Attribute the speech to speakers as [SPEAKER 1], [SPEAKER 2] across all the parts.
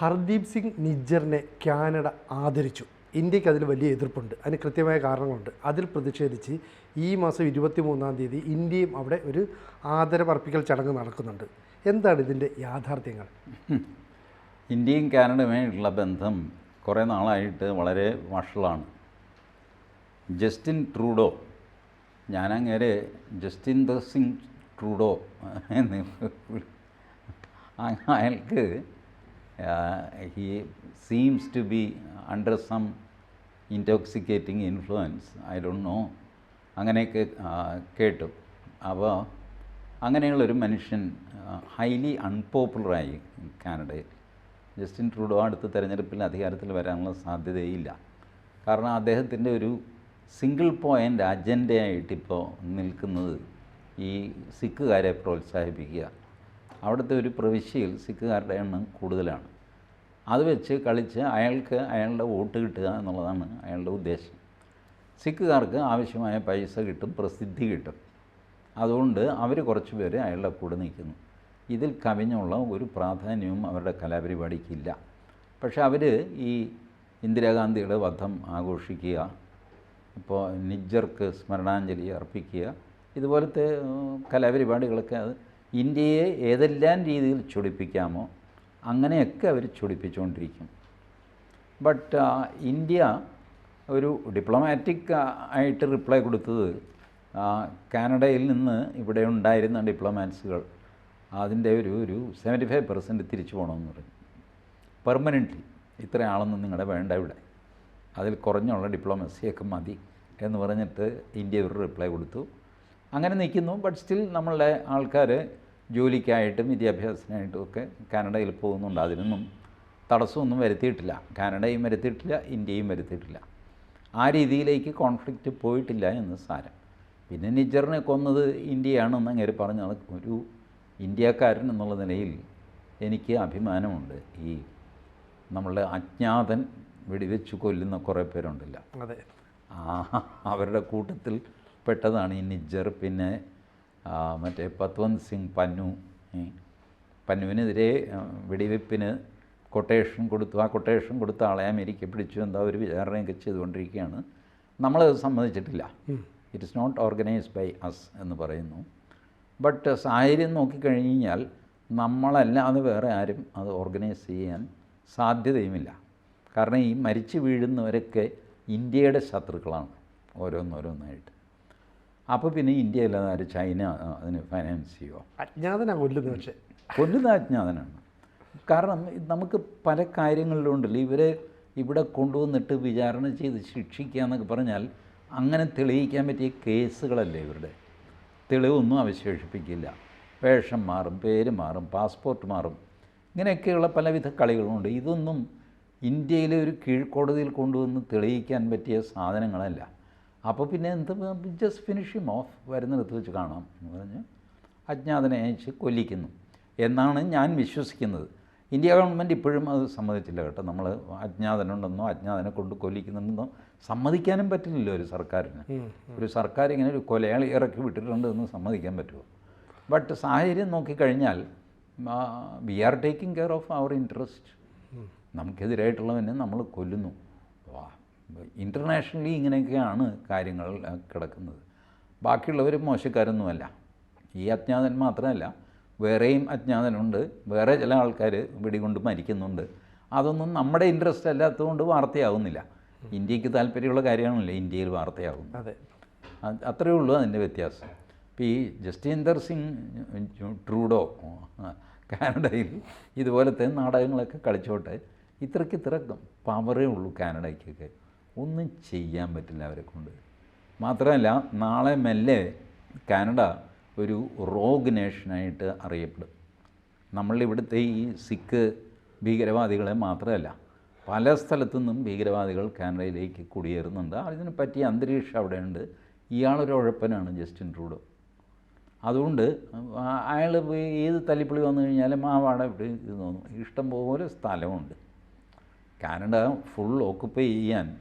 [SPEAKER 1] Hardeep Singh നിജ്ജറിനെ Canada ആദരിച്ചു. ഇന്ത്യയ്ക്ക് അതിൽ വലിയ എതിർപ്പുണ്ട്. അതിന് കൃത്യമായ കാരണങ്ങളുണ്ട്. അതിൽ പ്രതിഷേധിച്ച് ഈ മാസം ഇരുപത്തി മൂന്നാം തീയതി ഇന്ത്യയും അവിടെ ഒരു ആദരവർപ്പിക്കൽ ചടങ്ങ് നടക്കുന്നുണ്ട്. എന്താണ് ഇതിന്റെ യാഥാർത്ഥ്യങ്ങൾ?
[SPEAKER 2] ഇന്ത്യയും കാനഡയുമായിട്ടുള്ള ബന്ധം കുറേ നാളായിട്ട് വളരെ വഷളാണ്. ജസ്റ്റിൻ ട്രൂഡോ ഞാനങ്ങേരെ ദ സിംഗ് ട്രൂഡോ എന്ന് അയാൾക്ക് he seems to be under some intoxicating influence I don't know അങ്ങനെയൊക്കെ കേട്ടു. അപ്പോൾ അങ്ങനെയുള്ളൊരു മനുഷ്യൻ ഹൈലി അൺപോപ്പുലറായി കാനഡയിൽ. ജസ്റ്റിൻ ട്രൂഡോ അടുത്ത തെരഞ്ഞെടുപ്പിൽ അധികാരത്തിൽ വരാനുള്ള സാധ്യതയില്ല. കാരണം അദ്ദേഹത്തിന്റെ ഒരു സിംഗിൾ പോയിന്റ് അജണ്ടയായിട്ടിപ്പോൾ നിൽക്കുന്നത് ഈ സിഖുകാരെ പ്രോത്സാഹിപ്പിക്കുക. അവിടുത്തെ ഒരു പ്രവിശ്യയിൽ സിഖുകാരുടെ എണ്ണം കൂടുതലാണ്. അത് വെച്ച് കളിച്ച് അയാൾക്ക് അയാളുടെ വോട്ട് കിട്ടുക എന്നുള്ളതാണ് അയാളുടെ ഉദ്ദേശം. സിഖുകാർക്ക് ആവശ്യമായ പൈസ കിട്ടും പ്രസിദ്ധി കിട്ടും. അതുകൊണ്ട് അവർ കുറച്ച് പേര് അയാളുടെ കൂടെ നിൽക്കുന്നു. ഇതിൽ കവിഞ്ഞുള്ള ഒരു പ്രാധാന്യവും അവരുടെ കലാപരിപാടിക്കില്ല. പക്ഷേ അവർ ഈ ഇന്ദിരാഗാന്ധിയുടെ വധം ആഘോഷിക്കുക ഇപ്പോൾ നിജ്ജർക്ക് സ്മരണാഞ്ജലി അർപ്പിക്കുക ഇതുപോലത്തെ കലാപരിപാടികളൊക്കെ അത് ഇന്ത്യയെ ഏതെല്ലാം രീതിയിൽ ചൊടിപ്പിക്കാമോ അങ്ങനെയൊക്കെ അവർ ചൊടിപ്പിച്ചുകൊണ്ടിരിക്കും. ബട്ട് ഇന്ത്യ ഒരു ഡിപ്ലോമാറ്റിക് ആയിട്ട് റിപ്ലൈ കൊടുത്തത് കാനഡയിൽ നിന്ന് ഇവിടെ ഉണ്ടായിരുന്ന ഡിപ്ലോമാറ്റ്സുകൾ അതിന്റെ ഒരു ഒരു സെവന്റി ഫൈവ് പെർസെന്റ് തിരിച്ചു പോകണമെന്ന് പറഞ്ഞു. പെർമനന്റ്ലി ഇത്ര ആളൊന്നും നിങ്ങളുടെ വേണ്ട ഇവിടെ. അതിൽ കുറഞ്ഞുള്ള ഡിപ്ലോമസിയൊക്കെ മതി എന്ന് പറഞ്ഞിട്ട് ഇന്ത്യ ഒരു റിപ്ലൈ കൊടുത്തു. അങ്ങനെ നിൽക്കുന്നു. ബട്ട് സ്റ്റിൽ നമ്മളുടെ ആൾക്കാർ ജോലിക്കായിട്ടും വിദ്യാഭ്യാസത്തിനായിട്ടും ഒക്കെ കാനഡയിൽ പോകുന്നുണ്ട്. അതിനൊന്നും തടസ്സമൊന്നും വരുത്തിയിട്ടില്ല. കാനഡയും വരുത്തിയിട്ടില്ല ഇന്ത്യയും വരുത്തിയിട്ടില്ല. ആ രീതിയിലേക്ക് കോൺഫ്ലിക്റ്റ് പോയിട്ടില്ല എന്ന് സാരം. പിന്നെ നിജറിനെ കൊന്നത് ഇന്ത്യയാണെന്ന് അങ്ങനെ പറഞ്ഞ ഒരു ഇന്ത്യക്കാരൻ എന്നുള്ള നിലയിൽ എനിക്ക് അഭിമാനമുണ്ട്. ഈ നമ്മളുടെ അജ്ഞാതൻ വെടിവെച്ച് കൊല്ലുന്ന കുറേ പേരുണ്ടല്ലോ.
[SPEAKER 1] അതെ.
[SPEAKER 2] ആ അവരുടെ കൂട്ടത്തിൽ പെട്ടതാണ് ഈ നിജർ പിന്നെ മറ്റേ പത്വന്ത് സിംഗ് പന്നു. പന്നുവിനെതിരെ വെടിവെപ്പിന് കൊട്ടേഷൻ കൊടുത്തു. ആ കൊട്ടേഷൻ കൊടുത്ത ആളെ അമേരിക്ക പിടിച്ചു. എന്താ ഒരു വിചാരണയൊക്കെ ചെയ്തുകൊണ്ടിരിക്കുകയാണ്. നമ്മളത് സമ്മതിച്ചിട്ടില്ല. It is not organised by us എന്ന് പറയുന്നു. ബട്ട് സാഹചര്യം നോക്കിക്കഴിഞ്ഞ് കഴിഞ്ഞാൽ നമ്മളല്ലാതെ വേറെ ആരും അത് ഓർഗനൈസ് ചെയ്യാൻ സാധ്യതയുമില്ല. കാരണം ഈ മരിച്ചു വീഴുന്നവരൊക്കെ ഇന്ത്യയുടെ ശത്രുക്കളാണ്. ഓരോന്നോരോന്നായിട്ട്. അപ്പോൾ പിന്നെ ഇന്ത്യ ആര് ചൈന അതിന് ഫൈനാൻസ് ചെയ്യുമോ
[SPEAKER 1] അജ്ഞാതനാണ് കൊല്ലുന്നത് പക്ഷേ.
[SPEAKER 2] കൊല്ലുന്ന അജ്ഞാതനാണ്. കാരണം നമുക്ക് പല കാര്യങ്ങളിലും ഉണ്ടല്ലോ ഇവരെ ഇവിടെ കൊണ്ടുവന്നിട്ട് വിചാരണ ചെയ്ത് ശിക്ഷിക്കുക എന്നൊക്കെ പറഞ്ഞാൽ അങ്ങനെ തെളിയിക്കാൻ പറ്റിയ കേസുകളല്ലേ ഇവരുടെ? തെളിവൊന്നും അവശേഷിപ്പിക്കില്ല. വേഷം മാറും പേര് മാറും പാസ്പോർട്ട് മാറും. ഇങ്ങനെയൊക്കെയുള്ള പലവിധ കളികളുമുണ്ട് ഇതൊന്നും ഇന്ത്യയിലെ ഒരു കീഴ്ക്കോടതിയിൽ കൊണ്ടുവന്ന് തെളിയിക്കാൻ പറ്റിയ സാധനങ്ങളല്ല. അപ്പോൾ പിന്നെ എന്ത് ജസ്റ്റ് ഫിനിഷ് ഹിം ഓഫ് വരുന്നിടത്ത് വെച്ച് കാണാം എന്ന് പറഞ്ഞ് അജ്ഞാതനെ അയച്ച് കൊല്ലിക്കുന്നു. എന്നാണ് ഞാൻ വിശ്വസിക്കുന്നത്. ഇന്ത്യ ഗവൺമെന്റ് ഇപ്പോഴും അത് സമ്മതിച്ചില്ല കേട്ടോ. നമ്മൾ അജ്ഞാതനുണ്ടെന്നോ അജ്ഞാതനെ കൊണ്ട് കൊല്ലിക്കുന്നുണ്ടെന്നോ സമ്മതിക്കാനും പറ്റില്ലല്ലോ ഒരു സർക്കാരിന്. ഒരു സർക്കാർ ഇങ്ങനെ ഒരു കൊലയാളി ഇറക്കി വിട്ടിട്ടുണ്ട് എന്ന് സമ്മതിക്കാൻ പറ്റുമോ? ബട്ട് സാഹചര്യം നോക്കിക്കഴിഞ്ഞാൽ we are taking care of our interest നമുക്കെതിരായിട്ടുള്ളവനെ നമ്മൾ കൊല്ലുന്നു. ഇന്റർനാഷണലി ഇങ്ങനെയൊക്കെയാണ് കാര്യങ്ങൾ കിടക്കുന്നത്. ബാക്കിയുള്ളവർ മോശക്കാരൊന്നുമല്ല. ഈ അജ്ഞാതൻ മാത്രമല്ല വേറെയും അജ്ഞാതനുണ്ട്. വേറെ ചില ആൾക്കാർ വെടികൊണ്ട് മരിക്കുന്നുണ്ട്. അതൊന്നും നമ്മുടെ ഇൻട്രസ്റ്റ് അല്ലാത്തതുകൊണ്ട് വാർത്തയാവുന്നില്ല. ഇന്ത്യയ്ക്ക് താല്പര്യമുള്ള കാര്യമാണല്ലോ ഇന്ത്യയിൽ വാർത്തയാകുന്നത്
[SPEAKER 1] അതെ.
[SPEAKER 2] അത് അത്രയേ ഉള്ളൂ അതിന്റെ വ്യത്യാസം. ഇപ്പോൾ ഈ ജസ്റ്റീന്ദർ സിംഗ് ട്രൂഡോ കാനഡയിൽ ഇതുപോലത്തെ നാടകങ്ങളൊക്കെ കളിച്ചോട്ടെ ഇത്രയ്ക്ക് ഇത്ര പവറേ ഉള്ളൂ കാനഡയ്ക്കൊക്കെ. ഒന്നും ചെയ്യാൻ പറ്റില്ല അവരെ കൊണ്ട്. മാത്രമല്ല നാളെ മെല്ലെ കാനഡ ഒരു റോഗ് നേഷനായിട്ട് അറിയപ്പെടും. നമ്മളിവിടുത്തെ ഈ സിഖ് ഭീകരവാദികളെ മാത്രമല്ല പല സ്ഥലത്തു നിന്നും ഭീകരവാദികൾ കാനഡയിലേക്ക് കുടിയേറുന്നുണ്ട്. അതിന് പറ്റിയ അന്തരീക്ഷം അവിടെയുണ്ട്. ഇയാളൊരു ഉഴപ്പനാണ് ജസ്റ്റിൻ ട്രൂഡോ. അതുകൊണ്ട് അയാൾ ഏത് തല്ലിപ്പൊളി വന്നു കഴിഞ്ഞാലും ആ വാട ഇവിടെ ഇത് തോന്നും. ഇഷ്ടംപോലെ സ്ഥലമുണ്ട്. കാനഡ ഫുൾ ഓക്കുപ്പൈ ചെയ്യാൻ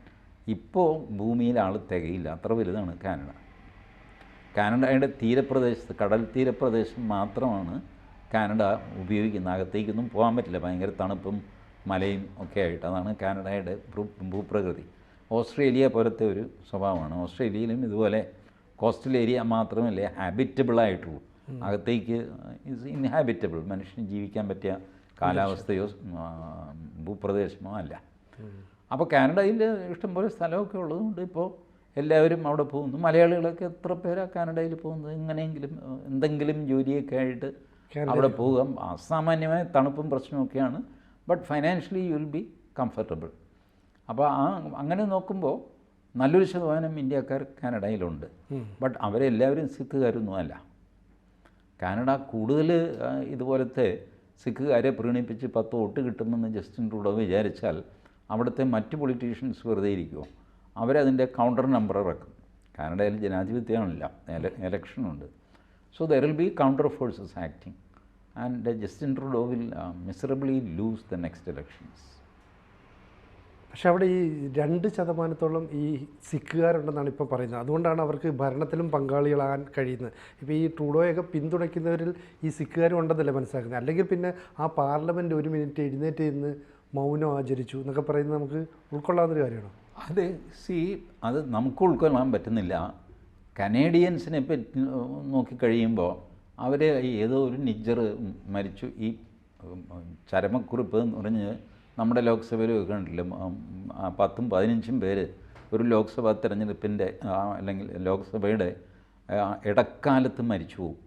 [SPEAKER 2] ഇപ്പോൾ ഭൂമിയിൽ ആൾ തികയില്ല. അത്ര വലുതാണ് കാനഡ. കാനഡയുടെ തീരപ്രദേശത്ത് കടൽ തീരപ്രദേശം മാത്രമാണ് കാനഡ ഉപയോഗിക്കുന്നത്. അകത്തേക്കൊന്നും പോകാൻ പറ്റില്ല. ഭയങ്കര തണുപ്പും മലയും ഒക്കെ ആയിട്ട് അതാണ് കാനഡയുടെ ഭൂ- ഭൂപ്രകൃതി. ഓസ്ട്രേലിയ പോലത്തെ ഒരു സ്വഭാവമാണ്. ഓസ്ട്രേലിയയിലും ഇതുപോലെ കോസ്റ്റൽ ഏരിയ മാത്രമല്ലേ ഹാബിറ്റബിൾ ആയിട്ടുള്ളൂ. അകത്തേക്ക് ഇസ് ഇൻഹാബിറ്റബിൾ മനുഷ്യന് ജീവിക്കാൻ പറ്റിയ കാലാവസ്ഥയോ ഭൂപ്രദേശമോ അല്ല. അപ്പോൾ കാനഡയിൽ ഇഷ്ടംപോലെ സ്ഥലമൊക്കെ ഉള്ളതുകൊണ്ട് ഇപ്പോൾ എല്ലാവരും അവിടെ പോകുന്നു. മലയാളികളൊക്കെ എത്ര പേരാണ് കാനഡയിൽ പോകുന്നത്? എങ്ങനെയെങ്കിലും എന്തെങ്കിലും ജോലിയൊക്കെ ആയിട്ട് അവിടെ പോകാം അസാമാന്യമായ തണുപ്പും പ്രശ്നമൊക്കെയാണ്. But financially you will be comfortable അപ്പോൾ ആ അങ്ങനെ നോക്കുമ്പോൾ നല്ലൊരു ശതമാനം ഇന്ത്യക്കാർ കാനഡയിലുണ്ട്. ബട്ട് അവരെല്ലാവരും സിഖുകാരൊന്നും അല്ല. കാനഡ കൂടുതൽ ഇതുപോലത്തെ സിഖുകാരെ പ്രീണിപ്പിച്ച് പത്ത് വോട്ട് കിട്ടുമെന്ന് ജസ്റ്റിൻ ട്രൂഡോ വിചാരിച്ചാൽ അവിടുത്തെ മറ്റ് പൊളിറ്റീഷ്യൻസ് വെറുതെ ഇരിക്കുമോ അവരതിന്റെ കൗണ്ടർ നമ്പർ ഇറക്കും. കാനഡയിൽ ജനാധിപത്യമാണില്ല. എലക്ഷനുണ്ട് so there will be counter forces acting and Justin Trudeau will miserably lose the next elections
[SPEAKER 1] പക്ഷെ അവിടെ ഈ രണ്ട് ശതമാനത്തോളം ഈ സിഖുകാരുണ്ടെന്നാണ് ഇപ്പോൾ പറയുന്നത്. അതുകൊണ്ടാണ് അവർക്ക് ഭരണത്തിലും പങ്കാളികളാകാൻ കഴിയുന്നത്. ഇപ്പോൾ ഈ ട്രൂഡോയൊക്കെ പിന്തുണയ്ക്കുന്നവരിൽ ഈ സിഖുകാരും ഉണ്ടെന്നല്ലേ മനസ്സിലാക്കുന്നത്? അല്ലെങ്കിൽ പിന്നെ ആ പാർലമെന്റ് ഒരു മിനിറ്റ് എഴുന്നേറ്റ് നിന്ന് മൗനം ആചരിച്ചു എന്നൊക്കെ പറയുന്നത് നമുക്ക് ഉൾക്കൊള്ളാവുന്നൊരു കാര്യമാണ്?
[SPEAKER 2] അത് സി അത് നമുക്ക് ഉൾക്കൊള്ളാൻ പറ്റുന്നില്ല. കനേഡിയൻസിനെ പറ്റി നോക്കിക്കഴിയുമ്പോൾ അവർ ഏതോ ഒരു നിജ്ജർ മരിച്ചു. ഈ ചരമക്കുറിപ്പ് എന്ന് പറഞ്ഞ് നമ്മുടെ ലോക്സഭയിൽ കണ്ടില്ല പത്തും പതിനഞ്ചും പേര് ഒരു ലോക്സഭാ തെരഞ്ഞെടുപ്പിന്റെ അല്ലെങ്കിൽ ലോക്സഭയുടെ ഇടക്കാലത്ത് മരിച്ചു പോകും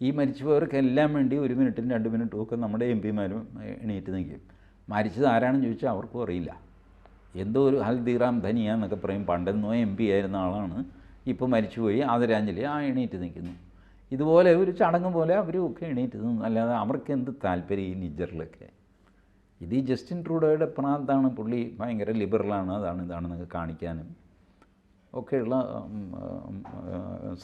[SPEAKER 2] ഈ മരിച്ചുപോയവർക്കെല്ലാം വേണ്ടി ഒരു മിനിറ്റും രണ്ട് മിനിറ്റും ഒക്കെ നമ്മുടെ എം പിമാരും എണീറ്റ് നിൽക്കും. മരിച്ചത് ആരാണെന്ന് ചോദിച്ചാൽ അവർക്കും അറിയില്ല. എന്തോ ഒരു ഹൽദിറാം ധനിയ എന്നൊക്കെ പറയും. പണ്ടെന്നോ എം പി ആയിരുന്ന ആളാണ്. ഇപ്പോൾ മരിച്ചുപോയി ആദരാഞ്ജലി. ആ എണീറ്റ് നിൽക്കുന്നു. ഇതുപോലെ ഒരു ചടങ്ങ് പോലെ അവരും ഒക്കെ എണീറ്റ് നിന്നു. അല്ലാതെ അവർക്ക് എന്ത് താല്പര്യം ഈ നിജറിലൊക്കെ ഇത് ഈ ജസ്റ്റിൻ ട്രൂഡോയുടെ പ്രാന്താണ്. പുള്ളി ഭയങ്കര ലിബറലാണ്. അതാണ് ഇതാണെന്നൊക്കെ കാണിക്കാനും. ഒക്കെയുള്ള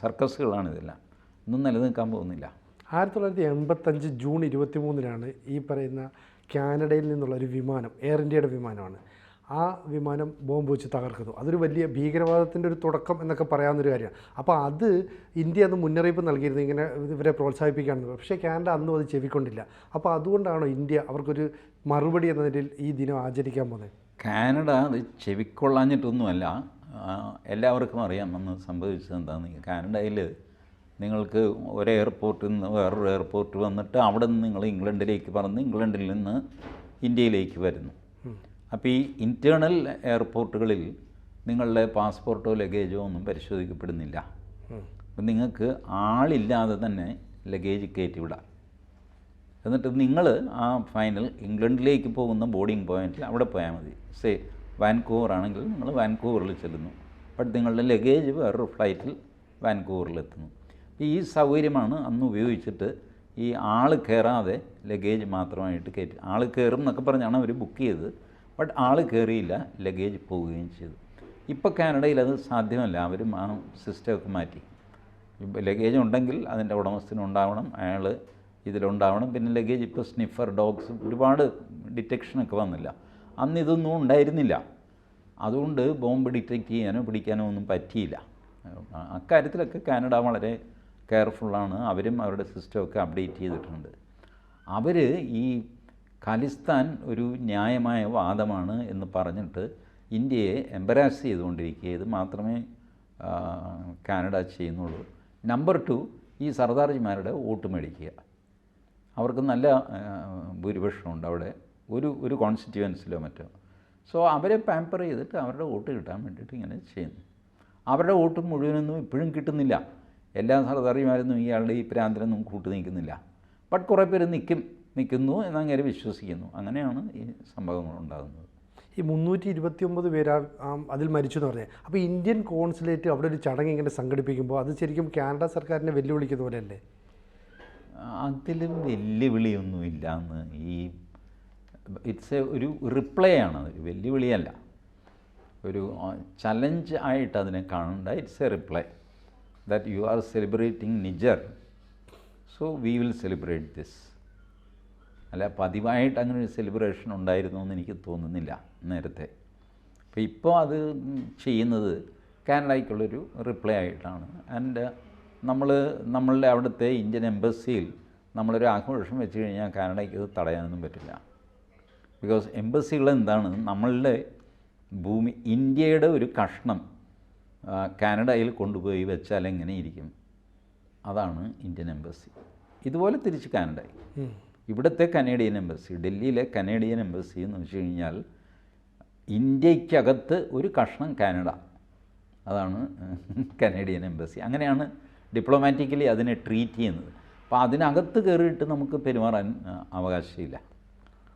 [SPEAKER 2] സർക്കസുകളാണ് ഇതെല്ലാം. ഒന്നും നിലനിൽക്കാൻ പോകുന്നില്ല.
[SPEAKER 1] ആയിരത്തി തൊള്ളായിരത്തി എൺപത്തഞ്ച് ജൂൺ ഇരുപത്തി മൂന്നിനാണ് ഈ പറയുന്ന കാനഡയിൽ നിന്നുള്ള ഒരു വിമാനം എയർ ഇന്ത്യയുടെ വിമാനമാണ്. ആ വിമാനം ബോംബ് വെച്ച് തകർക്കുന്നു. അതൊരു വലിയ ഭീകരവാദത്തിന്റെ ഒരു തുടക്കം എന്നൊക്കെ പറയാവുന്നൊരു കാര്യമാണ്. അപ്പോൾ അത് ഇന്ത്യ അന്ന് മുന്നറിയിപ്പ് നൽകിയിരുന്നു ഇങ്ങനെ ഇവരെ പ്രോത്സാഹിപ്പിക്കാണെന്ന് പക്ഷേ കാനഡ അന്നും അത് ചെവിക്കൊണ്ടില്ല. അപ്പോൾ അതുകൊണ്ടാണോ ഇന്ത്യ അവർക്കൊരു മറുപടി എന്ന നിലയിൽ ഈ ദിനം ആചരിക്കാൻ പോകുന്നത്?
[SPEAKER 2] കാനഡ അത് ചെവിക്കൊള്ളാഞ്ഞിട്ടൊന്നുമല്ല. എല്ലാവർക്കും അറിയാം അന്ന് സംഭവിച്ചത് എന്താണെന്ന്. കാനഡയിൽ നിങ്ങൾക്ക് ഒരു എയർപോർട്ടിൽ നിന്ന് വേറൊരു എയർപോർട്ട് വന്നിട്ട് അവിടെ നിന്ന് നിങ്ങൾ ഇംഗ്ലണ്ടിലേക്ക് പറന്ന് ഇംഗ്ലണ്ടിൽ നിന്ന് ഇന്ത്യയിലേക്ക് വരുന്നു. അപ്പോൾ ഈ ഇന്റേർണൽ എയർപോർട്ടുകളിൽ നിങ്ങളുടെ പാസ്പോർട്ടോ ലഗേജോ ഒന്നും പരിശോധിക്കപ്പെടുന്നില്ല. അപ്പം നിങ്ങൾക്ക് ആളില്ലാതെ തന്നെ ലഗേജ് കയറ്റി വിടാം. എന്നിട്ട് നിങ്ങൾ ആ ഫൈനൽ ഇംഗ്ലണ്ടിലേക്ക് പോകുന്ന ബോർഡിംഗ് പോയിന്റിൽ അവിടെ പോയാൽ മതി. സേ വാൻകൂവർ ആണെങ്കിൽ നിങ്ങൾ വാൻകൂവറിൽ ചെല്ലുന്നു. ബട്ട് നിങ്ങളുടെ ലഗേജ് വേറൊരു ഫ്ലൈറ്റിൽ വാൻകൂവറിലെത്തുന്നു ഈ സൗകര്യമാണ് അന്ന് ഉപയോഗിച്ചിട്ട് ഈ ആൾ കയറാതെ ലഗേജ് മാത്രമായിട്ട് കയറ്റി. ആൾ കയറും എന്നൊക്കെ പറഞ്ഞാണ് അവർ ബുക്ക് ചെയ്തത്. ബട്ട് ആൾ കയറിയില്ല ലഗേജ് പോവുകയും ചെയ്തു. ഇപ്പോൾ കാനഡയിൽ അത് സാധ്യമല്ല. അവരും ആ സിസ്റ്റമൊക്കെ മാറ്റി. ലഗേജ് ഉണ്ടെങ്കിൽ അതിന്റെ ഉടമസ്ഥന് ഉണ്ടാവണം അയാൾ ഇതിലുണ്ടാവണം. പിന്നെ ലഗേജ് ഇപ്പോൾ സ്നിഫർ ഡോഗ്സ് ഒരുപാട് ഡിറ്റക്ഷനൊക്കെ വന്നില്ല. അന്ന് ഇതൊന്നും ഉണ്ടായിരുന്നില്ല. അതുകൊണ്ട് ബോംബ് ഡിറ്റക്റ്റ് ചെയ്യാനോ പിടിക്കാനോ ഒന്നും പറ്റിയില്ല. അക്കാര്യത്തിലൊക്കെ കാനഡ വളരെ കെയർഫുള്ളാണ്. അവരും അവരുടെ സിസ്റ്റമൊക്കെ അപ്ഡേറ്റ് ചെയ്തിട്ടുണ്ട്. അവർ ഈ ഖാലിസ്ഥാൻ ഒരു ന്യായമായ വാദമാണ് എന്ന് പറഞ്ഞിട്ട് ഇന്ത്യയെ എംബരാസ് ചെയ്തുകൊണ്ടിരിക്കുക ഇത് മാത്രമേ കാനഡ ചെയ്യുന്നുള്ളൂ. നമ്പർ ടു ഈ സർദാർജിമാരുടെ വോട്ട് മേടിക്കുക. അവർക്ക് നല്ല ഭൂരിപക്ഷമുണ്ട് അവിടെ. ഒരു ഒരു കോൺസ്റ്റിറ്റ്യുവൻസിലോ മറ്റോ. സോ അവരെ പാമ്പർ ചെയ്തിട്ട് അവരുടെ വോട്ട് കിട്ടാൻ വേണ്ടിയിട്ട് ഇങ്ങനെ ചെയ്യുന്നു. അവരുടെ വോട്ട് മുഴുവനൊന്നും ഇപ്പോഴും കിട്ടുന്നില്ല. എല്ലാ സർദാറിമാരൊന്നും ഇയാളുടെ ഈ പ്രാന്തരൊന്നും കൂട്ടു നിൽക്കുന്നില്ല ബട്ട് കുറേ പേര് നിൽക്കും നിൽക്കുന്നു എന്നങ്ങനെ വിശ്വസിക്കുന്നു. അങ്ങനെയാണ് ഈ സംഭവങ്ങൾ ഉണ്ടാകുന്നത്.
[SPEAKER 1] ഈ മുന്നൂറ്റി ഇരുപത്തി ഒമ്പത് പേര് അതിൽ മരിച്ചു എന്ന് പറഞ്ഞത്. അപ്പോൾ ഇന്ത്യൻ കോൺസുലേറ്റ് അവിടെ ഒരു ചടങ്ങ് ഇങ്ങനെ സംഘടിപ്പിക്കുമ്പോൾ അത് ശരിക്കും കാനഡ സർക്കാരിനെ വെല്ലുവിളിക്കുന്ന പോലെയല്ലേ?
[SPEAKER 2] അതിലും വെല്ലുവിളിയൊന്നുമില്ല എന്ന് ഈ ഇറ്റ്സ് എ ഒരു റിപ്ലൈ ആണ് ഒരു വെല്ലുവിളിയല്ല. ഒരു ചലഞ്ച് ആയിട്ട് അതിനെ കാണണ്ട. It's a reply that you are celebrating Nijar. So we will celebrate this. അല്ല പതിവായിട്ട് അങ്ങനെ ഒരു സെലിബ്രേഷൻ ഉണ്ടായിരുന്നു എന്ന് എനിക്ക് തോന്നുന്നില്ല നേരത്തെ. അപ്പോൾ ഇപ്പോൾ അത് ചെയ്യുന്നത് കാനഡയ്ക്കുള്ളൊരു റിപ്ലൈ ആയിട്ടാണ്. ആൻഡ് നമ്മൾ നമ്മളുടെ അവിടുത്തെ ഇന്ത്യൻ എംബസിയിൽ നമ്മളൊരു ആഘോഷം വെച്ച് കഴിഞ്ഞാൽ കാനഡയ്ക്ക് ഇത് തടയാനൊന്നും പറ്റില്ല. ബിക്കോസ് എംബസികൾ എന്താണ് നമ്മളുടെ ഭൂമി ഇന്ത്യയുടെ ഒരു കഷ്ണം. കാനഡയിൽ കൊണ്ടുപോയി വെച്ചാൽ എങ്ങനെ ഇരിക്കും? അതാണ് ഇന്ത്യൻ എംബസി. ഇതുപോലെ തിരിച്ച് കാനഡയിൽ. ഇവിടുത്തെ കനേഡിയൻ എംബസി ഡൽഹിയിലെ കനേഡിയൻ എംബസി എന്ന് വെച്ച് കഴിഞ്ഞാൽ ഇന്ത്യക്കകത്ത് ഒരു കഷ്ണം കാനഡ. അതാണ് കനേഡിയൻ എംബസി. അങ്ങനെയാണ് ഡിപ്ലോമാറ്റിക്കലി അതിനെ ട്രീറ്റ് ചെയ്യുന്നത്. അപ്പോൾ അതിനകത്ത് കയറിയിട്ട് നമുക്ക് പെരുമാറാൻ അവകാശമില്ല.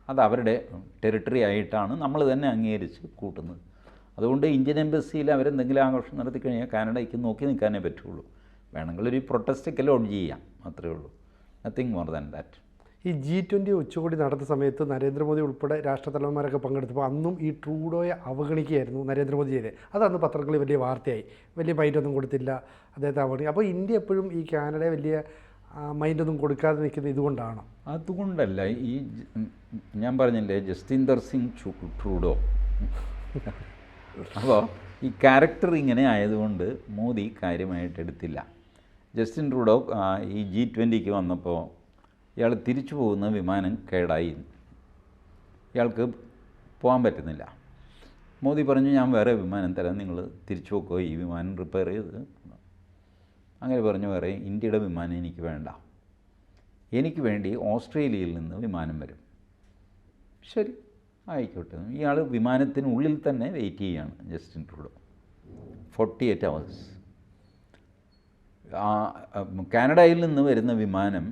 [SPEAKER 2] അത് അവരുടെ ടെറിട്ടറി ആയിട്ടാണ് നമ്മൾ തന്നെ അംഗീകരിച്ച് കൂട്ടുന്നത്. അതുകൊണ്ട് ഇന്ത്യൻ എംബസിയിൽ അവരെന്തെങ്കിലും ആഘോഷം നടത്തി കഴിഞ്ഞാൽ കാനഡയ്ക്ക് നോക്കി നിൽക്കാനേ പറ്റുള്ളൂ. വേണമെങ്കിൽ ഒരു പ്രൊട്ടസ്റ്റൊക്കെ ലോഡ് ചെയ്യാം അത്രേ ഉള്ളൂ. നത്തിങ് മോർ ദാൻ ദാറ്റ്
[SPEAKER 1] ഈ ജി ട്വന്റി ഉച്ചകോടി നടന്ന സമയത്ത് നരേന്ദ്രമോദി ഉൾപ്പെടെ രാഷ്ട്രതലവന്മാരൊക്കെ പങ്കെടുത്തപ്പോൾ അന്നും ഈ ട്രൂഡോയെ അവഗണിക്കുകയായിരുന്നു നരേന്ദ്രമോദി ചെയ്തത് അത് അന്ന് പത്രങ്ങളിൽ വലിയ വാർത്തയായി. വലിയ മൈൻഡൊന്നും കൊടുത്തില്ല അദ്ദേഹത്തെ അവഗണി അപ്പോൾ ഇന്ത്യ എപ്പോഴും ഈ കാനഡയെ വലിയ മൈൻഡൊന്നും കൊടുക്കാതെ നിൽക്കുന്നത് ഇതുകൊണ്ടാണ്?
[SPEAKER 2] അതുകൊണ്ടല്ല ഈ ഞാൻ പറഞ്ഞില്ലേ ജസ്റ്റിന്ദർ സിംഗ് ട്രൂഡോ? അപ്പോൾ ഈ ക്യാരക്ടർ ഇങ്ങനെ ആയതുകൊണ്ട് മോദി കാര്യമായിട്ട് എടുത്തില്ല. ജസ്റ്റിൻ ട്രൂഡോ ഈ ജി ട്വന്റിക്ക് വന്നപ്പോൾ ഇയാൾ തിരിച്ചു പോകുന്ന വിമാനം കേടായി. ഇയാൾക്ക് പോകാൻ പറ്റുന്നില്ല. മോദി പറഞ്ഞു ഞാൻ വേറെ വിമാനം തരാം നിങ്ങൾ തിരിച്ചു പോക്കോ ഈ വിമാനം റിപ്പയർ ചെയ്ത്. അങ്ങനെ പറഞ്ഞു വേറെ ഇന്ത്യയുടെ വിമാനം എനിക്ക് വേണ്ട. എനിക്ക് വേണ്ടി ഓസ്ട്രേലിയയിൽ നിന്ന് വിമാനം വരും. ശരി. ആയിക്കോട്ടെ. ഇയാൾ വിമാനത്തിനുള്ളിൽ തന്നെ വെയിറ്റ് ചെയ്യുകയാണ് Justin Trudeau. Forty eight hours കാനഡയിൽ നിന്ന് വരുന്ന വിമാനം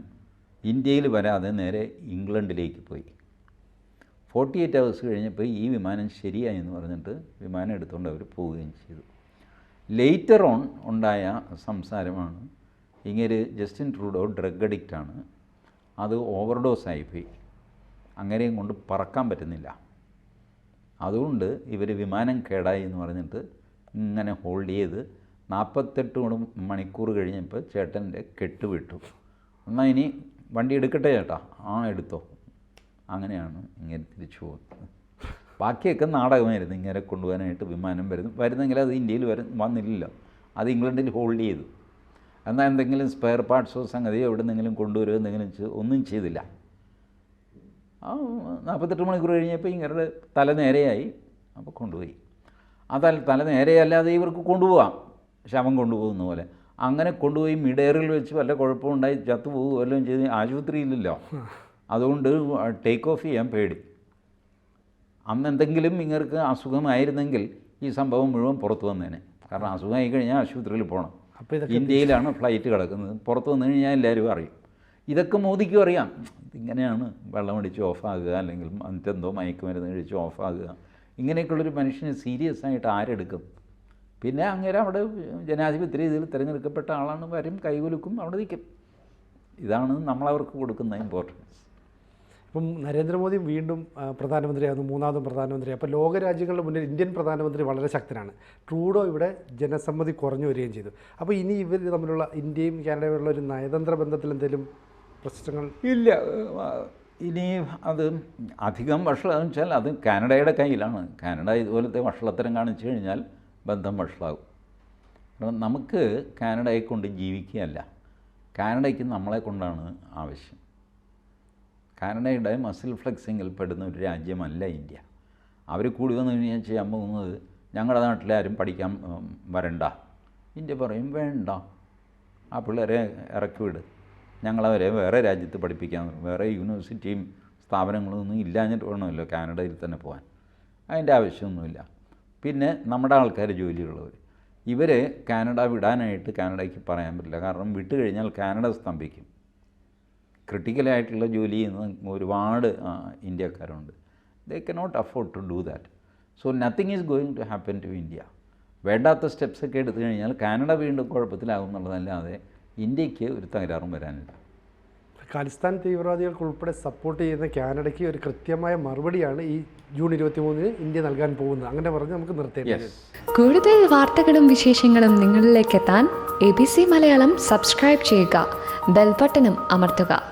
[SPEAKER 2] ഇന്ത്യയിൽ വരാതെ നേരെ ഇംഗ്ലണ്ടിലേക്ക് പോയി. ഫോർട്ടി എയ്റ്റ് അവേഴ്സ് കഴിഞ്ഞപ്പോൾ ഈ വിമാനം ശരിയായി എന്ന് പറഞ്ഞിട്ട് വിമാനം എടുത്തുകൊണ്ട് അവർ പോവുകയും ചെയ്തു. ലേറ്റർ ഓൺ ഉണ്ടായ സംസാരമാണ് ഇങ്ങനെ ജസ്റ്റിൻ ട്രൂഡോ ഡ്രഗ് അഡിക്റ്റാണ് അത് ഓവർഡോസ് ആയിപ്പോയി അങ്ങനെയും കൊണ്ട് പറക്കാൻ പറ്റുന്നില്ല. അതുകൊണ്ട് ഇവർ വിമാനം കേടായി എന്ന് പറഞ്ഞിട്ട് ഇങ്ങനെ ഹോൾഡ് ചെയ്ത് നാൽപ്പത്തെട്ട് മണിക്കൂർ കഴിഞ്ഞപ്പോൾ ചേട്ടന്റെ കെട്ട് വിട്ടു. എന്നാൽ ഇനി വണ്ടി എടുക്കട്ടെ ചേട്ടാ. ആ എടുത്തോ. അങ്ങനെയാണ് ഇങ്ങനെ തിരിച്ചു പോകുന്നത്. ബാക്കിയൊക്കെ നാടകമായിരുന്നു. ഇങ്ങനെ കൊണ്ടുപോകാനായിട്ട് വിമാനം വരുന്നു. വരുന്നെങ്കിൽ അത് ഇന്ത്യയിൽ വരും വന്നില്ലല്ലോ. അത് ഇംഗ്ലണ്ടിൽ ഹോൾഡ് ചെയ്തു. എന്നാൽ എന്തെങ്കിലും സ്പെയർ പാർട്സോ സംഗതിയോ എവിടെ നിന്നെങ്കിലും കൊണ്ടുവരുമോ എന്തെങ്കിലും ഒന്നും ചെയ്തില്ല. ആ നാൽപ്പത്തെട്ട് മണിക്കൂർ കഴിഞ്ഞപ്പോൾ ഇങ്ങനെ തല നേരെയായി അപ്പോൾ കൊണ്ടുപോയി. അതല്ല തല നേരെയല്ലാതെ ഇവർക്ക് കൊണ്ടുപോകാം ശവം കൊണ്ടുപോകുന്ന പോലെ. അങ്ങനെ കൊണ്ടുപോയി മിഡേറിൽ വെച്ച് വല്ല കുഴപ്പമുണ്ടായി ചത്തുപോകുക വല്ലതും ചെയ്ത് ആശുപത്രിയില്ലല്ലോ അതുകൊണ്ട് ടേക്ക് ഓഫ് ചെയ്യാൻ പേടി. അന്ന് എന്തെങ്കിലും ഇങ്ങർക്ക് അസുഖമായിരുന്നെങ്കിൽ ഈ സംഭവം മുഴുവൻ പുറത്തു വന്നേനെ. കാരണം അസുഖമായി കഴിഞ്ഞാൽ ആശുപത്രിയിൽ പോകണം.
[SPEAKER 1] അപ്പോൾ
[SPEAKER 2] ഇന്ത്യയിലാണ് ഫ്ലൈറ്റ് കിടക്കുന്നത്. പുറത്ത് വന്നു കഴിഞ്ഞാൽ എല്ലാവരും അറിയും. ഇതൊക്കെ മോദിക്കും അറിയാം. ഇങ്ങനെയാണ് വെള്ളമടിച്ച് ഓഫാകുക അല്ലെങ്കിൽ മറ്റെന്തോ മയക്കുമരുന്ന് കഴിച്ച് ഓഫാകുക. ഇങ്ങനെയൊക്കെയുള്ളൊരു മനുഷ്യന് സീരിയസ് ആയിട്ട് ആരെടുക്കും? പിന്നെ അങ്ങനെ അവിടെ ജനാധിപത്യ രീതിയിൽ തിരഞ്ഞെടുക്കപ്പെട്ട ആളാണ് വരും കൈകുലുക്കും അവിടെ നിൽക്കും. ഇതാണ് നമ്മളവർക്ക് കൊടുക്കുന്ന ഇമ്പോർട്ടൻസ്
[SPEAKER 1] ഇപ്പം നരേന്ദ്രമോദി വീണ്ടും പ്രധാനമന്ത്രിയായിരുന്നു മൂന്നാമതും പ്രധാനമന്ത്രി അപ്പോൾ ലോകരാജ്യങ്ങളുടെ മുന്നിൽ ഇന്ത്യൻ പ്രധാനമന്ത്രി വളരെ ശക്തനാണ്. ട്രൂഡോ ഇവിടെ ജനസമ്മതി കുറഞ്ഞു വരികയും ചെയ്തു. അപ്പോൾ ഇനി ഇവർ തമ്മിലുള്ള ഇന്ത്യയും കാനഡയും ഒരു നയതന്ത്ര ബന്ധത്തിൽ എന്തെങ്കിലും പ്രശ്നങ്ങൾ?
[SPEAKER 2] ഇല്ല ഇനി അത് അധികം വഷളാന്ന് വെച്ചാൽ അത് കാനഡയുടെ കയ്യിലാണ്. കാനഡ ഇതുപോലത്തെ വഷളത്തരം കാണിച്ചു കഴിഞ്ഞാൽ ബന്ധം വഷളാകും. കാരണം നമുക്ക് കാനഡയെ കൊണ്ട് ജീവിക്കുകയല്ല. കാനഡയ്ക്ക് നമ്മളെ കൊണ്ടാണ് ആവശ്യം. കാനഡയുടെ മസിൽ ഫ്ലെക്സിങ്ങിൽ പെടുന്ന ഒരു രാജ്യമല്ല ഇന്ത്യ. അവർ കൂടി വന്നു കഴിഞ്ഞാൽ ചെയ്യാൻ പോകുന്നത് ഞങ്ങളുടെ നാട്ടിലെ ആരും പഠിക്കാൻ വരണ്ട. ഇന്ത്യ പറയും വേണ്ട. ആ പിള്ളേരെ ഇറക്കി വിട്. ഞങ്ങളവരെ വേറെ രാജ്യത്ത് പഠിപ്പിക്കാൻ വേറെ യൂണിവേഴ്സിറ്റിയും സ്ഥാപനങ്ങളൊന്നും ഇല്ലാഞ്ഞിട്ട് വേണമല്ലോ കാനഡയിൽ തന്നെ പോകാൻ. അതിന്റെ ആവശ്യമൊന്നുമില്ല. പിന്നെ നമ്മുടെ ആൾക്കാർ ജോലിയുള്ളവർ ഇവരെ കാനഡ വിടാനായിട്ട് കാനഡയ്ക്ക് പറയാൻ പറ്റില്ല. കാരണം വിട്ട് കഴിഞ്ഞാൽ കാനഡ സ്തംഭിക്കും. ക്രിട്ടിക്കലായിട്ടുള്ള ജോലി ചെയ്യുന്ന ഒരുപാട് ഇന്ത്യക്കാരുണ്ട്. They cannot afford to do that so nothing is going to happen to India വേണ്ടാത്ത സ്റ്റെപ്സൊക്കെ എടുത്തു കഴിഞ്ഞാൽ കാനഡ വീണ്ടും കുഴപ്പത്തിലാകും എന്നുള്ളതല്ലാതെ ഇന്ത്യയ്ക്ക് ഒരു തകരാറും വരാനില്ല.
[SPEAKER 1] ഖാലിസ്ഥാൻ തീവ്രവാദികൾക്ക് ഉൾപ്പെടെ സപ്പോർട്ട് ചെയ്യുന്ന കാനഡയ്ക്ക് ഒരു കൃത്യമായ മറുപടിയാണ് ഈ ജൂൺ ഇരുപത്തി മൂന്നിന് ഇന്ത്യ നൽകാൻ പോകുന്നത്. അങ്ങനെ പറഞ്ഞ് നമുക്ക് നിർത്തേണ്ടി
[SPEAKER 3] കൂടുതൽ വാർത്തകളും വിശേഷങ്ങളും നിങ്ങളിലേക്ക് എത്താൻ A B C Malayalam subscribe ചെയ്യുക. ബെൽബട്ടനും അമർത്തുക.